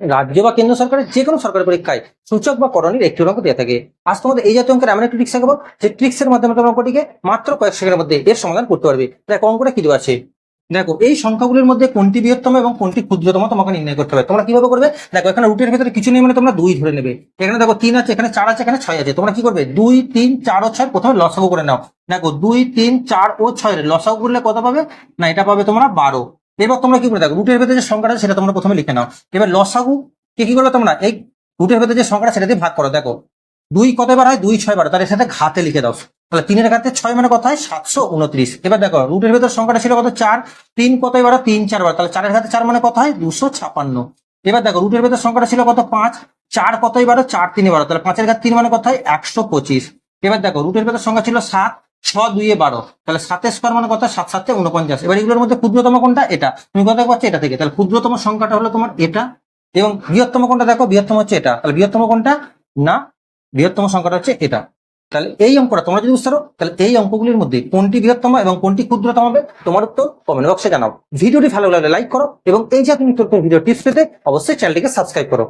রাজ্য বা কেন্দ্র সরকারের যে কোনো সরকারি পরীক্ষায় সূচক বা করণীর একটি অঙ্ক দিয়ে থাকে। আজ তোমাদের এই জাতীয় অঙ্কের এমন একটি ট্রিক্স দেখাবো, যে ট্রিক্সের মাধ্যমে তোমরা অঙ্কটিকে মাত্র কয়েক সেকেন্ডের মধ্যে এর সমাধান করতে পারবে। দেখো অঙ্কটা কি আছে? দেখো, এই সংখ্যাগুলির মধ্যে কোনটি বৃহত্তম এবং কোনটি ক্ষুদ্রতম তোমাকে নির্ণয় করতে হবে। তোমরা কীভাবে করবে? দেখো, এখানে রুটের ভেতরে কিছু নেই মানে তোমরা দুই ধরে নেবে। এখানে দেখো তিন আছে, এখানে চার আছে, এখানে ছয় আছে। তোমরা কি করবে? দুই, তিন, চার ও ছয় প্রথমে লসাগু করে নাও। দেখো, দুই, তিন, চার ও ছয় লসাগু করলে কত পাবে? না, এটা পাবে তোমরা বারো। এবার তোমরা কি করে দেখো? রুটের ভেতরে যে সংখ্যাটা সেটা তোমরা প্রথমে লিখে নাও। এবার লসাগু কে কি করবে তোমরা? এই রুটের ভেতরে যে সংখ্যাটা সেটা দিয়ে ভাগ করো। দেখো, দুই কতবার হয়? দুই, ছয় বার তার সাথে ঘাতে লিখে দাও। তাহলে তিনের ঘাতে ছয় মানে কত হয়? সাতশো উনত্রিশ। এবার দেখো, রুটের ভেতর সংখ্যাটা ছিল কত? চার। তিন কত এবার তিন, চার বার। তাহলে চারের ঘাতে চার মানে কত হয়? দুশো ছাপান্ন। এবার দেখো, রুটের ভেতর সংখ্যাটা ছিল কত? পাঁচ। চার কত এবার চার তিনে বারো তাহলে পাঁচের ঘাত তিন মানে কত হয়? একশো পঁচিশ। এবার দেখো, রুটের ভেতর সংখ্যা ছিল সাত। ছ দুইয়ে বারো। তাহলে সাতের স্কোয়ার মানে কত? সাত, সাতে উনপঞ্চাশ এবার এগুলোর মধ্যে ক্ষুদ্রতম কোনটা? এটা। তুমি কত পাচ্ছ এটা থেকে। তাহলে ক্ষুদ্রতম সংখ্যাটা হলো তোমার এটা এবং বৃহত্তম কোনটা দেখো? বৃহত্তম হচ্ছে এটা। তাহলে বৃহত্তম কোনটা? না, বৃহত্তম সংখ্যাটা হচ্ছে এটা। তাহলে এই অঙ্কটা তোমরা যদি বুঝতে পারো, তাহলে এই অঙ্কগুলির মধ্যে কোনটি বৃহত্তম এবং কোনটি ক্ষুদ্রতম হবে, তোমার উত্তর কমেন্ট বক্সে জানাও। ভিডিওটি ভালো লাগলে লাইক করো এবং এই জাতীয় ভিডিও টিপস পেতে অবশ্যই চ্যানেলটিকে সাবস্ক্রাইব করো।